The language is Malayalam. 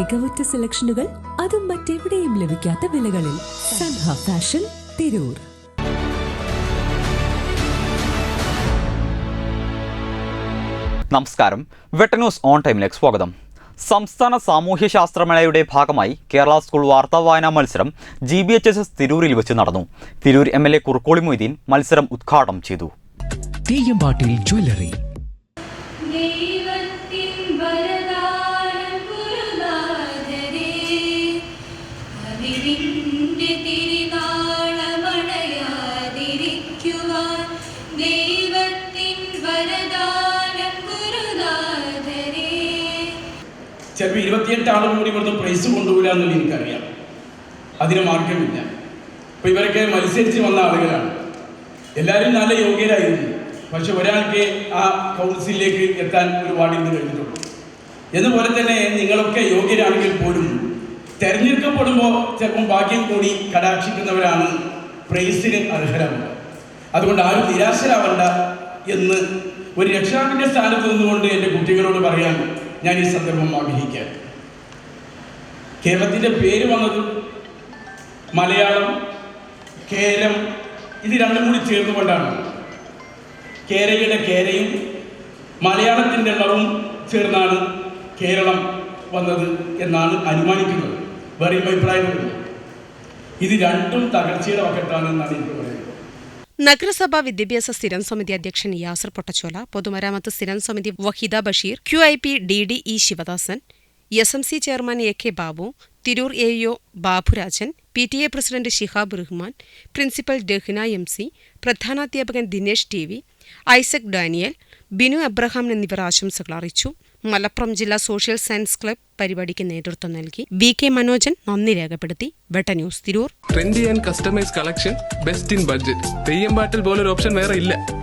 മികവുറ്റ സെലക്ഷനുകൾ അതും മറ്റെവിടെയും ലഭിക്കാത്ത വിലകളിൽ സൻഹ ഫാഷൻ തിരൂർ. നമസ്കാരം. വെട്ടന്യൂസ് ഓൺ ടൈമിലേക്ക് സ്വാഗതം. സംസ്ഥാന സാമൂഹ്യ ശാസ്ത്രമേളയുടെ ഭാഗമായി കേരള സ്കൂൾ വാർത്താ വായനാ മത്സരം G B H S S തിരൂരിൽ വെച്ച് നടന്നു. Tirur M L A Kurukkoli Moideen മത്സരം ഉദ്ഘാടനം ചെയ്തു. തെയ്യമ്പാട്ടിൽ ജ്വല്ലറി. ചിലപ്പോൾ ഇരുപത്തിയെട്ട് ആളും കൂടി ഇവിടുത്തെ പ്രൈസ് കൊണ്ടുപോകില്ല എന്നുള്ളത് എനിക്കറിയാം. അതിന് മാർഗമില്ല. അപ്പോൾ ഇവരൊക്കെ മത്സരിച്ച് വന്ന ആളുകളാണ്. എല്ലാവരും നല്ല യോഗ്യരായിരുന്നു. പക്ഷെ ഒരാൾക്ക് ആ കൗൺസിലിലേക്ക് എത്താൻ ഒരു വാർഡിൽ നിന്ന് കഴിഞ്ഞിട്ടുള്ളൂ എന്നുപോലെ തന്നെ നിങ്ങളൊക്കെ യോഗ്യരാണെങ്കിൽ പോലും തെരഞ്ഞെടുക്കപ്പെടുമ്പോൾ ചിലപ്പം ഭാഗ്യം കൂടി കടാക്ഷിക്കുന്നവരാണ് പ്രൈസിന് അർഹരാവുക. അതുകൊണ്ട് ആരും നിരാശരാവണ്ട എന്ന് ഒരു രക്ഷാവിന്റെ സ്ഥാനത്ത് നിന്നുകൊണ്ട് എന്റെ കുട്ടികളോട് പറയാൻ ഞാൻ ഈ സന്ദർഭം ആഗ്രഹിക്കാൻ കേരളത്തിന്റെ പേര് വന്നത് മലയാളം കേരം ഇത് രണ്ടും കൂടി ചേർന്നുകൊണ്ടാണ്. കേരയുടെ കേരയും മലയാളത്തിന്റെ എണ്ണവും ചേർന്നാണ് കേരളം വന്നത് എന്നാണ് അനുമാനിക്കുന്നത്. വേറെ അഭിപ്രായങ്ങളുണ്ട്? ഇത് രണ്ടും തകർച്ചയുടെ വക്കത്താണ് എന്നാണ് എനിക്ക് പറയുന്നത് നഗരസഭാ വിദ്യാഭ്യാസ സ്ഥിരം സമിതി അധ്യക്ഷൻ യാസർ പൊട്ടച്ചോല പൊതുമരാമത്ത് സ്ഥിരം സമിതി Vahida Basheer Q I P D D E Sivadasan S M C chairman A K Babu Tirur A O Baburajan P T A president Shihab Rahman principal Dehna M C പ്രധാനാധ്യാപകൻ Dinesh T V Isaac Daniel Binu Abraham എന്നിവർ ആശംസകൾ അറിയിച്ചു. മലപ്പുറം ജില്ലാ സോഷ്യൽ സയൻസ് ക്ലബ് പരിപാടിക്ക് നേതൃത്വം നൽകി. വി കെ മനോജൻ നന്ദി രേഖപ്പെടുത്തി. Vetta news Tirur. Trendy and customise collection best in budget പോലെ പോലൊരു ഓപ്ഷൻ വേറെ ഇല്ല.